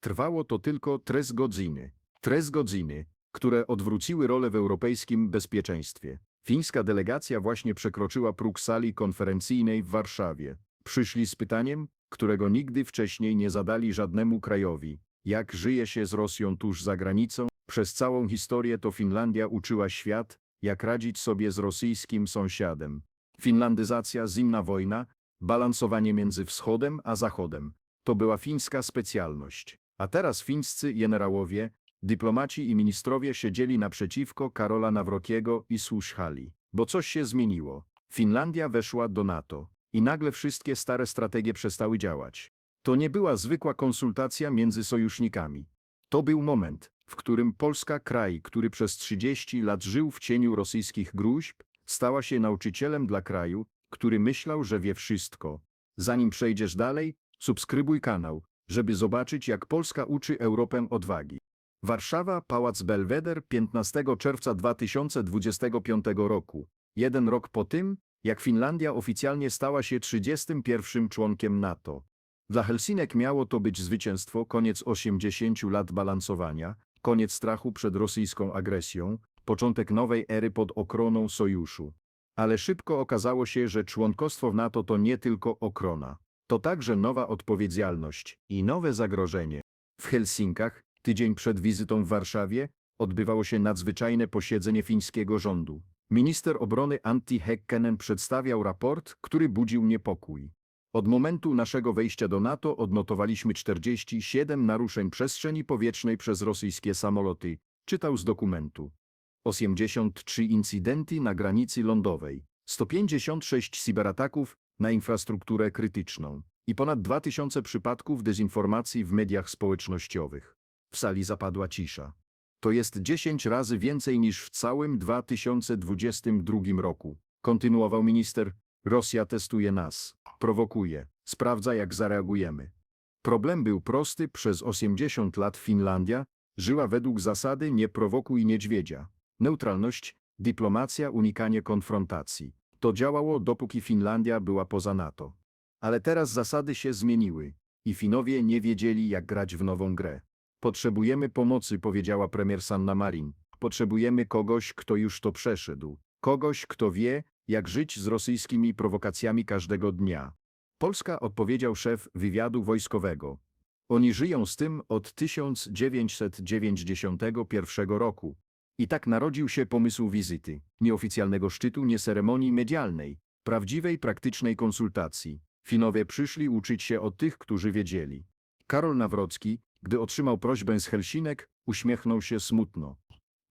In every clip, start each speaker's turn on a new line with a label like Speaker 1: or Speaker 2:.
Speaker 1: Trwało to tylko tres godziny. Tres godziny, które odwróciły rolę w europejskim bezpieczeństwie. Fińska delegacja właśnie przekroczyła próg sali konferencyjnej w Warszawie. Przyszli z pytaniem, którego nigdy wcześniej nie zadali żadnemu krajowi. Jak żyje się z Rosją tuż za granicą? Przez całą historię to Finlandia uczyła świat, jak radzić sobie z rosyjskim sąsiadem. Finlandyzacja, zimna wojna, balansowanie między wschodem a zachodem. To była fińska specjalność. A teraz fińscy generałowie, dyplomaci i ministrowie siedzieli naprzeciwko Karola Nawrokiego i słuchali. Bo coś się zmieniło. Finlandia weszła do NATO. I nagle wszystkie stare strategie przestały działać. To nie była zwykła konsultacja między sojusznikami. To był moment, w którym Polska, kraj, który przez 30 lat żył w cieniu rosyjskich gruźb, stała się nauczycielem dla kraju, który myślał, że wie wszystko. Zanim przejdziesz dalej, subskrybuj kanał, żeby zobaczyć, jak Polska uczy Europę odwagi. Warszawa, Pałac Belweder, 15 czerwca 2025 roku. Jeden rok po tym, jak Finlandia oficjalnie stała się 31 członkiem NATO. Dla Helsinek miało to być zwycięstwo, koniec 80 lat balansowania, koniec strachu przed rosyjską agresją, początek nowej ery pod ochroną sojuszu. Ale szybko okazało się, że członkostwo w NATO to nie tylko ochrona. To także nowa odpowiedzialność i nowe zagrożenie. W Helsinkach, tydzień przed wizytą w Warszawie, odbywało się nadzwyczajne posiedzenie fińskiego rządu. Minister obrony Antti Häkkänen przedstawiał raport, który budził niepokój. Od momentu naszego wejścia do NATO odnotowaliśmy 47 naruszeń przestrzeni powietrznej przez rosyjskie samoloty, czytał z dokumentu. 83 incydenty na granicy lądowej, 156 cyberataków na infrastrukturę krytyczną i ponad 2000 przypadków dezinformacji w mediach społecznościowych. W sali zapadła cisza. To jest 10 razy więcej niż w całym 2022 roku. Kontynuował minister. Rosja testuje nas, prowokuje, sprawdza jak zareagujemy. Problem był prosty. Przez 80 lat Finlandia żyła według zasady nie prowokuj niedźwiedzia. Neutralność, dyplomacja, unikanie konfrontacji. To działało dopóki Finlandia była poza NATO. Ale teraz zasady się zmieniły i Finowie nie wiedzieli jak grać w nową grę. Potrzebujemy pomocy, powiedziała premier Sanna Marin. Potrzebujemy kogoś, kto już to przeszedł. Kogoś, kto wie, jak żyć z rosyjskimi prowokacjami każdego dnia. Polska odpowiedział szef wywiadu wojskowego. Oni żyją z tym od 1991 roku. I tak narodził się pomysł wizyty. Nieoficjalnego szczytu, nie ceremonii medialnej. Prawdziwej, praktycznej konsultacji. Finowie przyszli uczyć się od tych, którzy wiedzieli. Karol Nawrocki, gdy otrzymał prośbę z Helsinek, uśmiechnął się smutno.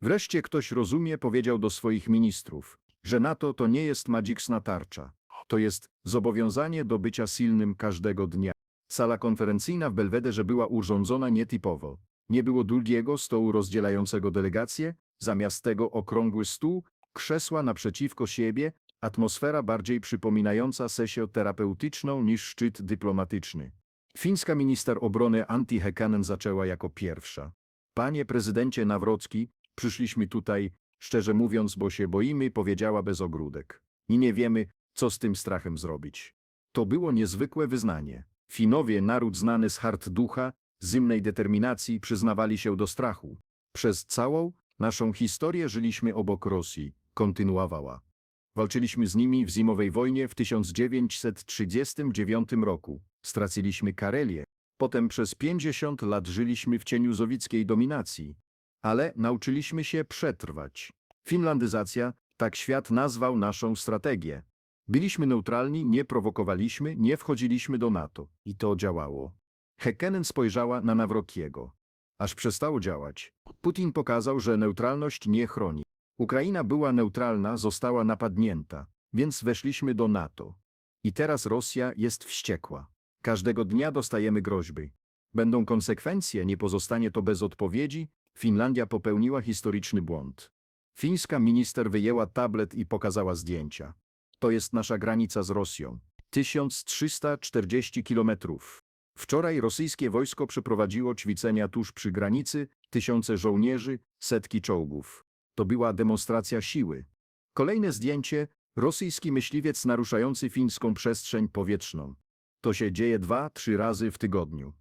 Speaker 1: Wreszcie ktoś rozumie, powiedział do swoich ministrów, że NATO to nie jest magiczna tarcza. To jest zobowiązanie do bycia silnym każdego dnia. Sala konferencyjna w Belwederze była urządzona nietypowo. Nie było długiego stołu rozdzielającego delegacje, zamiast tego okrągły stół, krzesła naprzeciwko siebie, atmosfera bardziej przypominająca sesję terapeutyczną niż szczyt dyplomatyczny. Fińska minister obrony Antti Häkkänen zaczęła jako pierwsza. Panie prezydencie Nawrocki, przyszliśmy tutaj, szczerze mówiąc, bo się boimy, powiedziała bez ogródek. I nie wiemy, co z tym strachem zrobić. To było niezwykłe wyznanie. Finowie, naród znany z hart ducha, zimnej determinacji, przyznawali się do strachu. Przez całą naszą historię żyliśmy obok Rosji, kontynuowała. Walczyliśmy z nimi w zimowej wojnie w 1939 roku. Straciliśmy Karelię. Potem przez 50 lat żyliśmy w cieniu zowickiej dominacji. Ale nauczyliśmy się przetrwać. Finlandyzacja, tak świat nazwał naszą strategię. Byliśmy neutralni, nie prowokowaliśmy, nie wchodziliśmy do NATO. I to działało. Häkkenen spojrzała na Nawrokiego. Aż przestało działać. Putin pokazał, że neutralność nie chroni. Ukraina była neutralna, została napadnięta, więc weszliśmy do NATO. I teraz Rosja jest wściekła. Każdego dnia dostajemy groźby. Będą konsekwencje, nie pozostanie to bez odpowiedzi. Finlandia popełniła historyczny błąd. Fińska minister wyjęła tablet i pokazała zdjęcia. To jest nasza granica z Rosją. 1340 kilometrów. Wczoraj rosyjskie wojsko przeprowadziło ćwiczenia tuż przy granicy, tysiące żołnierzy, setki czołgów. To była demonstracja siły. Kolejne zdjęcie, rosyjski myśliwiec naruszający fińską przestrzeń powietrzną. To się dzieje dwa, trzy razy w tygodniu.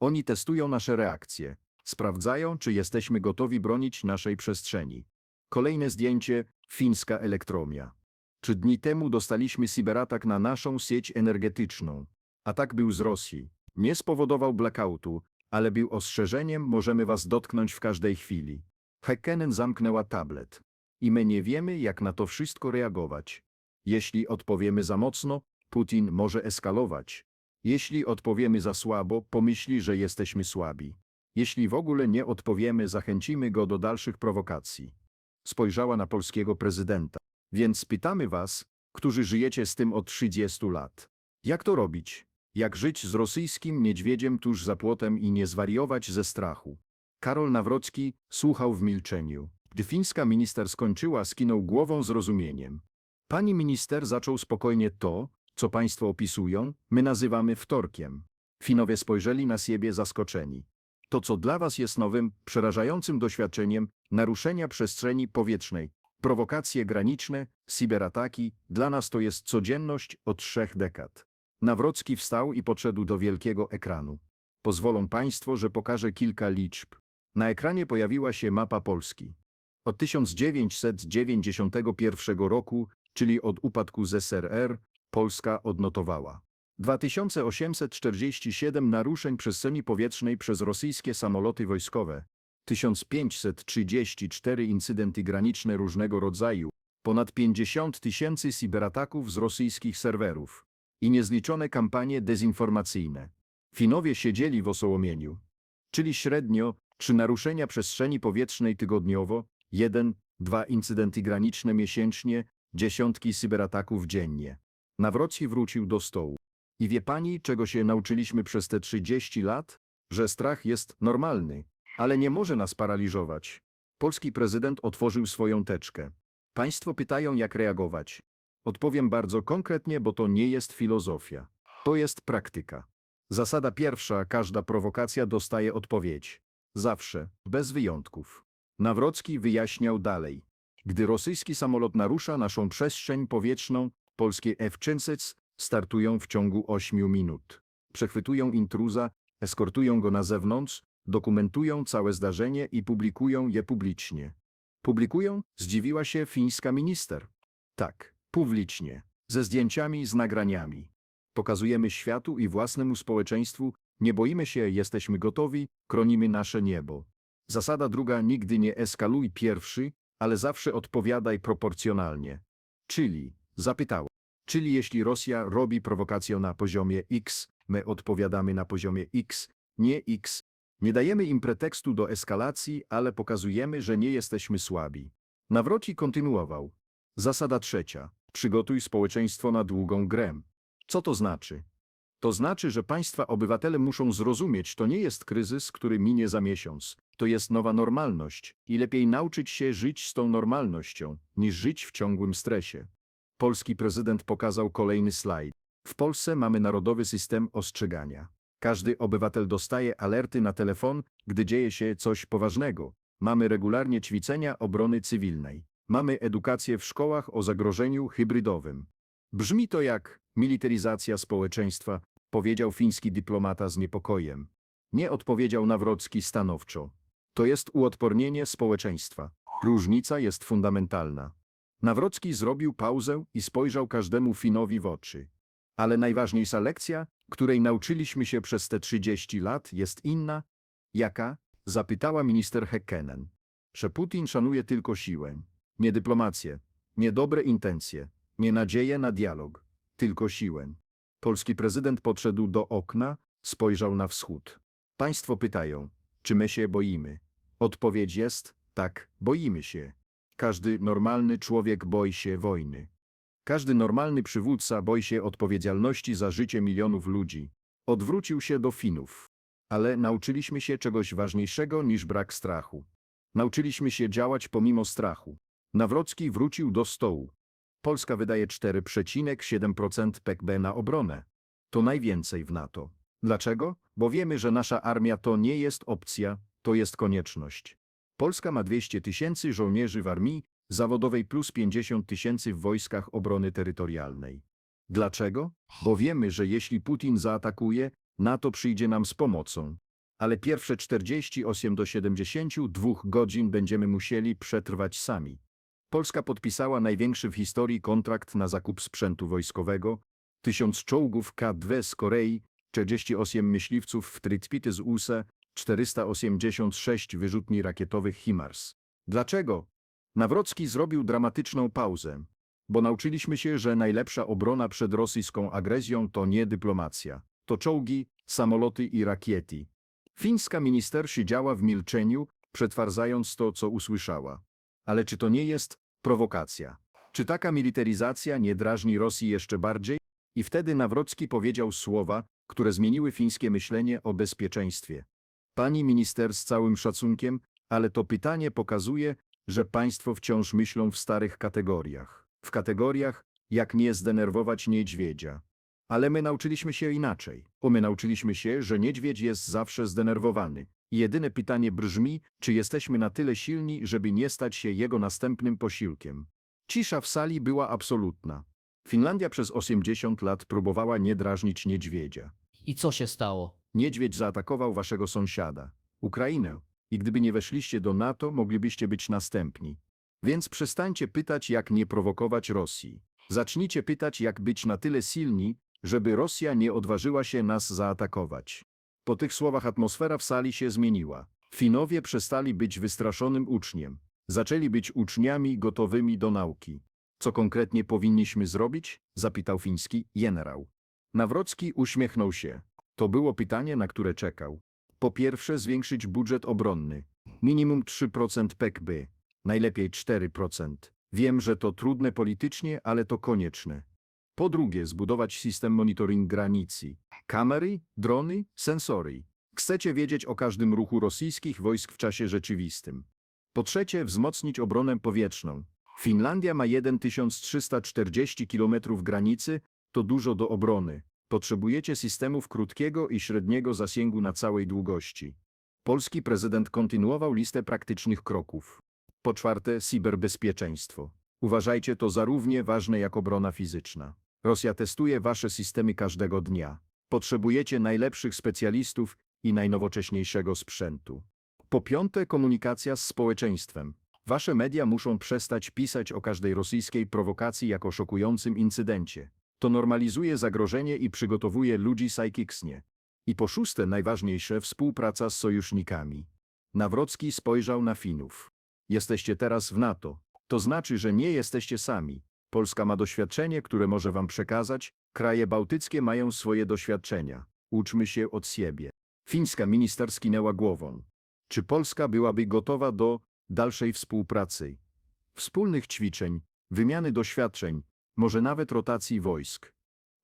Speaker 1: Oni testują nasze reakcje. Sprawdzają, czy jesteśmy gotowi bronić naszej przestrzeni. Kolejne zdjęcie fińska elektromia. Trzy dni temu dostaliśmy cyberatak na naszą sieć energetyczną. Atak był z Rosji. Nie spowodował blackoutu, ale był ostrzeżeniem, możemy was dotknąć w każdej chwili. Hekkenen zamknęła tablet. I my nie wiemy, jak na to wszystko reagować. Jeśli odpowiemy za mocno, Putin może eskalować. Jeśli odpowiemy za słabo, pomyśli, że jesteśmy słabi. Jeśli w ogóle nie odpowiemy, zachęcimy go do dalszych prowokacji. Spojrzała na polskiego prezydenta. Więc pytamy was, którzy żyjecie z tym od 30 lat. Jak to robić? Jak żyć z rosyjskim niedźwiedziem tuż za płotem i nie zwariować ze strachu? Karol Nawrocki słuchał w milczeniu. Gdy fińska minister skończyła, skinął głową zrozumieniem. Pani minister zaczął spokojnie to, co państwo opisują, my nazywamy wtorkiem. Finowie spojrzeli na siebie zaskoczeni. To, co dla was jest nowym, przerażającym doświadczeniem naruszenia przestrzeni powietrznej, prowokacje graniczne, cyberataki, dla nas to jest codzienność od trzech dekad. Nawrocki wstał i podszedł do wielkiego ekranu. Pozwolą państwo, że pokażę kilka liczb. Na ekranie pojawiła się mapa Polski. Od 1991 roku, czyli od upadku ZSRR, Polska odnotowała 2847 naruszeń przestrzeni powietrznej przez rosyjskie samoloty wojskowe, 1534 incydenty graniczne różnego rodzaju, ponad 50 tysięcy cyberataków z rosyjskich serwerów i niezliczone kampanie dezinformacyjne. Finowie siedzieli w oszołomieniu, czyli średnio trzy naruszenia przestrzeni powietrznej tygodniowo, jeden, dwa incydenty graniczne miesięcznie, dziesiątki cyberataków dziennie. Nawrocki wrócił do stołu. I wie pani, czego się nauczyliśmy przez te 30 lat? Że strach jest normalny, ale nie może nas paraliżować. Polski prezydent otworzył swoją teczkę. Państwo pytają, jak reagować. Odpowiem bardzo konkretnie, bo to nie jest filozofia. To jest praktyka. Zasada pierwsza, każda prowokacja dostaje odpowiedź. Zawsze, bez wyjątków. Nawrocki wyjaśniał dalej. Gdy rosyjski samolot narusza naszą przestrzeń powietrzną, polskie F-500 startują w ciągu 8 minut. Przechwytują intruza, eskortują go na zewnątrz, dokumentują całe zdarzenie i publikują je publicznie. Publikują? Zdziwiła się fińska minister. Tak, publicznie, ze zdjęciami, z nagraniami. Pokazujemy światu i własnemu społeczeństwu, nie boimy się, jesteśmy gotowi, chronimy nasze niebo. Zasada druga, nigdy nie eskaluj pierwszy, ale zawsze odpowiadaj proporcjonalnie. Czyli, zapytała, czyli jeśli Rosja robi prowokację na poziomie X, my odpowiadamy na poziomie X, nie X. Nie dajemy im pretekstu do eskalacji, ale pokazujemy, że nie jesteśmy słabi. Nawroci kontynuował. Zasada trzecia. Przygotuj społeczeństwo na długą grę. Co to znaczy? To znaczy, że państwa obywatele muszą zrozumieć, to nie jest kryzys, który minie za miesiąc. To jest nowa normalność i lepiej nauczyć się żyć z tą normalnością, niż żyć w ciągłym stresie. Polski prezydent pokazał kolejny slajd. W Polsce mamy narodowy system ostrzegania. Każdy obywatel dostaje alerty na telefon, gdy dzieje się coś poważnego. Mamy regularnie ćwiczenia obrony cywilnej. Mamy edukację w szkołach o zagrożeniu hybrydowym. Brzmi to jak militaryzacja społeczeństwa, powiedział fiński dyplomata z niepokojem. Nie odpowiedział Nawrocki stanowczo. To jest uodpornienie społeczeństwa. Różnica jest fundamentalna. Nawrocki zrobił pauzę i spojrzał każdemu Finowi w oczy. Ale najważniejsza lekcja, której nauczyliśmy się przez te 30 lat, jest inna. Jaka? Zapytała minister Hekkenen. Że Putin szanuje tylko siłę, nie dyplomację, nie dobre intencje, nie nadzieję na dialog, tylko siłę. Polski prezydent podszedł do okna, spojrzał na wschód. Państwo pytają, czy my się boimy? Odpowiedź jest, tak, boimy się. Każdy normalny człowiek boi się wojny. Każdy normalny przywódca boi się odpowiedzialności za życie milionów ludzi. Odwrócił się do Finów. Ale nauczyliśmy się czegoś ważniejszego niż brak strachu. Nauczyliśmy się działać pomimo strachu. Nawrocki wrócił do stołu. Polska wydaje 4,7% PKB na obronę. To najwięcej w NATO. Dlaczego? Bo wiemy, że nasza armia to nie jest opcja, to jest konieczność. Polska ma 200 tysięcy żołnierzy w armii zawodowej plus 50 tysięcy w wojskach obrony terytorialnej. Dlaczego? Bo wiemy, że jeśli Putin zaatakuje, NATO przyjdzie nam z pomocą. ale pierwsze 48 do 72 godzin będziemy musieli przetrwać sami. Polska podpisała największy w historii kontrakt na zakup sprzętu wojskowego, tysiąc czołgów K-2 z Korei, 48 myśliwców w Tritpity z USA, 486 wyrzutni rakietowych HIMARS. Dlaczego? Nawrocki zrobił dramatyczną pauzę, bo nauczyliśmy się, że najlepsza obrona przed rosyjską agresją to nie dyplomacja, to czołgi, samoloty i rakiety. Fińska minister siedziała w milczeniu, przetwarzając to, co usłyszała. Ale czy to nie jest prowokacja? Czy taka militaryzacja nie drażni Rosji jeszcze bardziej? I wtedy Nawrocki powiedział słowa, które zmieniły fińskie myślenie o bezpieczeństwie. Pani minister z całym szacunkiem, ale to pytanie pokazuje, że państwo wciąż myślą w starych kategoriach. W kategoriach, jak nie zdenerwować niedźwiedzia. Ale my nauczyliśmy się inaczej. O my nauczyliśmy się, że niedźwiedź jest zawsze zdenerwowany. Jedyne pytanie brzmi, czy jesteśmy na tyle silni, żeby nie stać się jego następnym posiłkiem. Cisza w sali była absolutna. Finlandia przez 80 lat próbowała nie drażnić niedźwiedzia.
Speaker 2: I co się stało?
Speaker 1: Niedźwiedź zaatakował waszego sąsiada, Ukrainę. I gdyby nie weszliście do NATO, moglibyście być następni. Więc przestańcie pytać, jak nie prowokować Rosji. Zacznijcie pytać, jak być na tyle silni, żeby Rosja nie odważyła się nas zaatakować. Po tych słowach atmosfera w sali się zmieniła. Finowie przestali być wystraszonym uczniem. Zaczęli być uczniami gotowymi do nauki. Co konkretnie powinniśmy zrobić? zapytał fiński generał. Nawrocki uśmiechnął się. To było pytanie, na które czekał. Po pierwsze, zwiększyć budżet obronny. Minimum 3% PKB, najlepiej 4%. Wiem, że to trudne politycznie, ale to konieczne. Po drugie, zbudować system monitoring granicy. Kamery, drony, sensory. Chcecie wiedzieć o każdym ruchu rosyjskich wojsk w czasie rzeczywistym. Po trzecie, wzmocnić obronę powietrzną. Finlandia ma 1340 km granicy, to dużo do obrony. Potrzebujecie systemów krótkiego i średniego zasięgu na całej długości. Polski prezydent kontynuował listę praktycznych kroków. Po czwarte, cyberbezpieczeństwo. Uważajcie to za równie ważne jak obrona fizyczna. Rosja testuje wasze systemy każdego dnia. Potrzebujecie najlepszych specjalistów i najnowocześniejszego sprzętu. Po piąte, komunikacja z społeczeństwem. Wasze media muszą przestać pisać o każdej rosyjskiej prowokacji jako szokującym incydencie. To normalizuje zagrożenie i przygotowuje ludzi psychicznie. I po szóste, najważniejsze, współpraca z sojusznikami. Nawrocki spojrzał na Finów. Jesteście teraz w NATO. To znaczy, że nie jesteście sami. Polska ma doświadczenie, które może wam przekazać. Kraje bałtyckie mają swoje doświadczenia. Uczmy się od siebie. Fińska minister skinęła głową. Czy Polska byłaby gotowa do dalszej współpracy? Wspólnych ćwiczeń, wymiany doświadczeń, może nawet rotacji wojsk.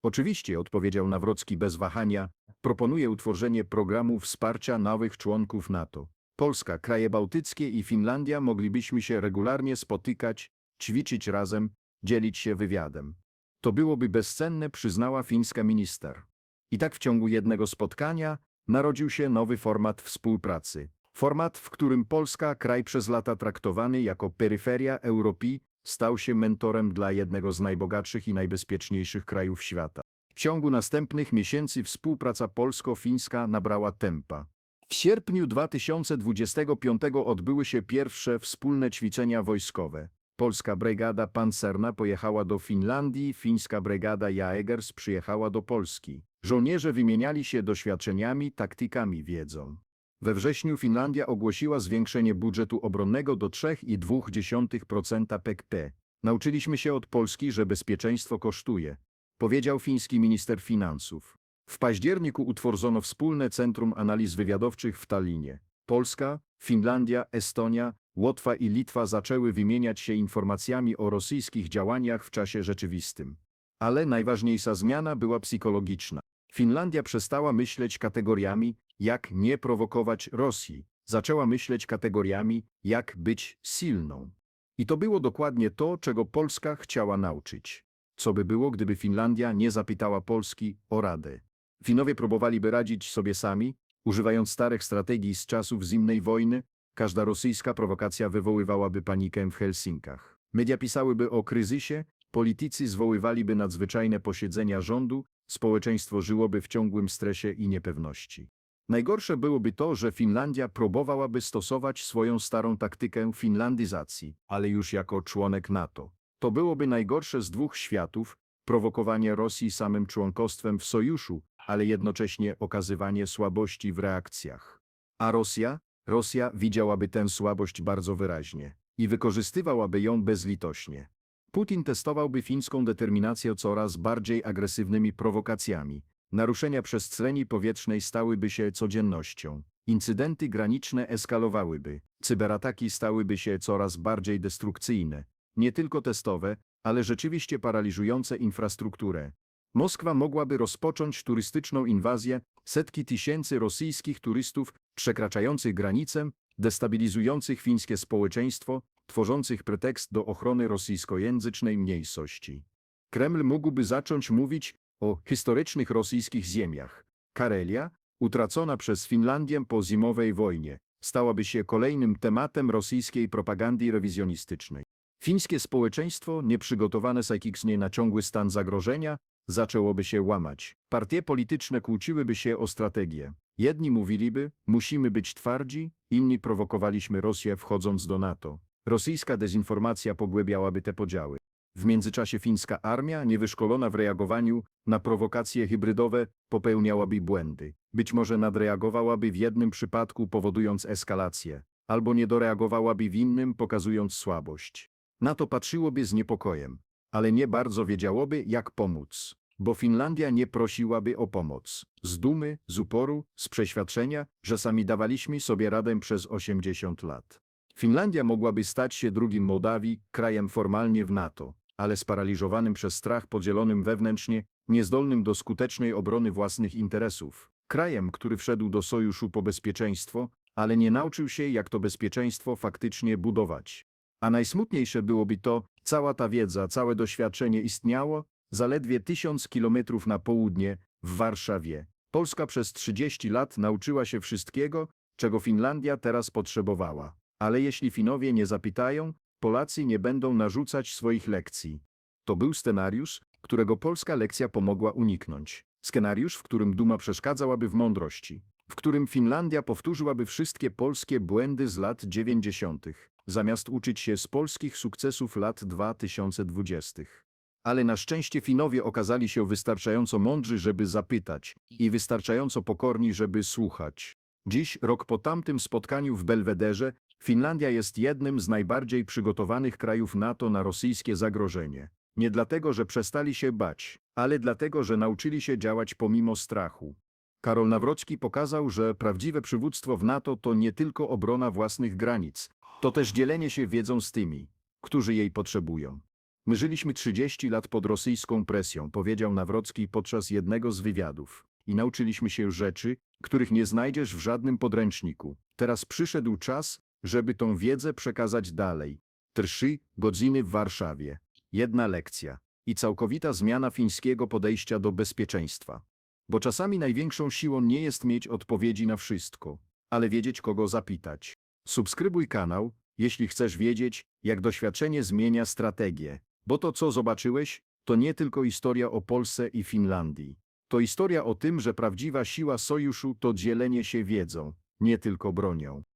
Speaker 1: Oczywiście, odpowiedział Nawrocki bez wahania, proponuje utworzenie programu wsparcia nowych członków NATO. Polska, kraje bałtyckie i Finlandia moglibyśmy się regularnie spotykać, ćwiczyć razem, dzielić się wywiadem. To byłoby bezcenne, przyznała fińska minister. I tak w ciągu jednego spotkania narodził się nowy format współpracy. Format, w którym Polska, kraj przez lata traktowany jako peryferia Europy, stał się mentorem dla jednego z najbogatszych i najbezpieczniejszych krajów świata. W ciągu następnych miesięcy współpraca polsko-fińska nabrała tempa. W sierpniu 2025 odbyły się pierwsze wspólne ćwiczenia wojskowe. Polska brygada pancerna pojechała do Finlandii, fińska brygada Jaegers przyjechała do Polski. Żołnierze wymieniali się doświadczeniami, taktykami, wiedzą. We wrześniu Finlandia ogłosiła zwiększenie budżetu obronnego do 3,2% PKB. Nauczyliśmy się od Polski, że bezpieczeństwo kosztuje, powiedział fiński minister finansów. W październiku utworzono wspólne Centrum Analiz Wywiadowczych w Tallinie. Polska, Finlandia, Estonia, Łotwa i Litwa zaczęły wymieniać się informacjami o rosyjskich działaniach w czasie rzeczywistym. Ale najważniejsza zmiana była psychologiczna. Finlandia przestała myśleć kategoriami, jak nie prowokować Rosji. Zaczęła myśleć kategoriami, jak być silną. I to było dokładnie to, czego Polska chciała nauczyć. Co by było, gdyby Finlandia nie zapytała Polski o radę? Finowie próbowaliby radzić sobie sami, używając starych strategii z czasów zimnej wojny. Każda rosyjska prowokacja wywoływałaby panikę w Helsinkach. Media pisałyby o kryzysie, politycy zwoływaliby nadzwyczajne posiedzenia rządu, społeczeństwo żyłoby w ciągłym stresie i niepewności. Najgorsze byłoby to, że Finlandia próbowałaby stosować swoją starą taktykę finlandyzacji, ale już jako członek NATO. To byłoby najgorsze z dwóch światów, prowokowanie Rosji samym członkostwem w sojuszu, ale jednocześnie okazywanie słabości w reakcjach. A Rosja? Rosja widziałaby tę słabość bardzo wyraźnie i wykorzystywałaby ją bezlitośnie. Putin testowałby fińską determinację coraz bardziej agresywnymi prowokacjami. Naruszenia przestrzeni powietrznej stałyby się codziennością. Incydenty graniczne eskalowałyby. Cyberataki stałyby się coraz bardziej destrukcyjne. Nie tylko testowe, ale rzeczywiście paraliżujące infrastrukturę. Moskwa mogłaby rozpocząć turystyczną inwazję setki tysięcy rosyjskich turystów przekraczających granicę, destabilizujących fińskie społeczeństwo, tworzących pretekst do ochrony rosyjskojęzycznej mniejszości. Kreml mógłby zacząć mówić o historycznych rosyjskich ziemiach. Karelia, utracona przez Finlandię po zimowej wojnie, stałaby się kolejnym tematem rosyjskiej propagandy rewizjonistycznej. Fińskie społeczeństwo, nieprzygotowane psychicznie na ciągły stan zagrożenia, zaczęłoby się łamać. Partie polityczne kłóciłyby się o strategię. Jedni mówiliby, musimy być twardzi, inni prowokowaliśmy Rosję wchodząc do NATO. Rosyjska dezinformacja pogłębiałaby te podziały. W międzyczasie fińska armia, niewyszkolona w reagowaniu na prowokacje hybrydowe, popełniałaby błędy. Być może nadreagowałaby w jednym przypadku, powodując eskalację, albo nie doreagowałaby w innym, pokazując słabość. Na to patrzyłoby z niepokojem, ale nie bardzo wiedziałoby, jak pomóc, bo Finlandia nie prosiłaby o pomoc. Z dumy, z uporu, z przeświadczenia, że sami dawaliśmy sobie radę przez 80 lat. Finlandia mogłaby stać się drugim Mołdawii, krajem formalnie w NATO, ale sparaliżowanym przez strach, podzielonym wewnętrznie, niezdolnym do skutecznej obrony własnych interesów. Krajem, który wszedł do sojuszu po bezpieczeństwo, ale nie nauczył się, jak to bezpieczeństwo faktycznie budować. A najsmutniejsze byłoby to, cała ta wiedza, całe doświadczenie istniało zaledwie tysiąc kilometrów na południe, w Warszawie. Polska przez 30 lat nauczyła się wszystkiego, czego Finlandia teraz potrzebowała. Ale jeśli Finowie nie zapytają, Polacy nie będą narzucać swoich lekcji. To był scenariusz, którego polska lekcja pomogła uniknąć. Scenariusz, w którym duma przeszkadzałaby w mądrości. W którym Finlandia powtórzyłaby wszystkie polskie błędy z lat 90., zamiast uczyć się z polskich sukcesów lat 2020. Ale na szczęście Finowie okazali się wystarczająco mądrzy, żeby zapytać i wystarczająco pokorni, żeby słuchać. Dziś, rok po tamtym spotkaniu w Belwederze, Finlandia jest jednym z najbardziej przygotowanych krajów NATO na rosyjskie zagrożenie. Nie dlatego, że przestali się bać, ale dlatego, że nauczyli się działać pomimo strachu. Karol Nawrocki pokazał, że prawdziwe przywództwo w NATO to nie tylko obrona własnych granic, to też dzielenie się wiedzą z tymi, którzy jej potrzebują. My żyliśmy 30 lat pod rosyjską presją, powiedział Nawrocki podczas jednego z wywiadów. I nauczyliśmy się rzeczy, których nie znajdziesz w żadnym podręczniku. Teraz przyszedł czas, żeby tą wiedzę przekazać dalej. Trzy godziny w Warszawie. Jedna lekcja. I całkowita zmiana fińskiego podejścia do bezpieczeństwa. Bo czasami największą siłą nie jest mieć odpowiedzi na wszystko, ale wiedzieć kogo zapytać. Subskrybuj kanał, jeśli chcesz wiedzieć, jak doświadczenie zmienia strategię. Bo to, co zobaczyłeś, to nie tylko historia o Polsce i Finlandii. To historia o tym, że prawdziwa siła sojuszu to dzielenie się wiedzą, nie tylko bronią.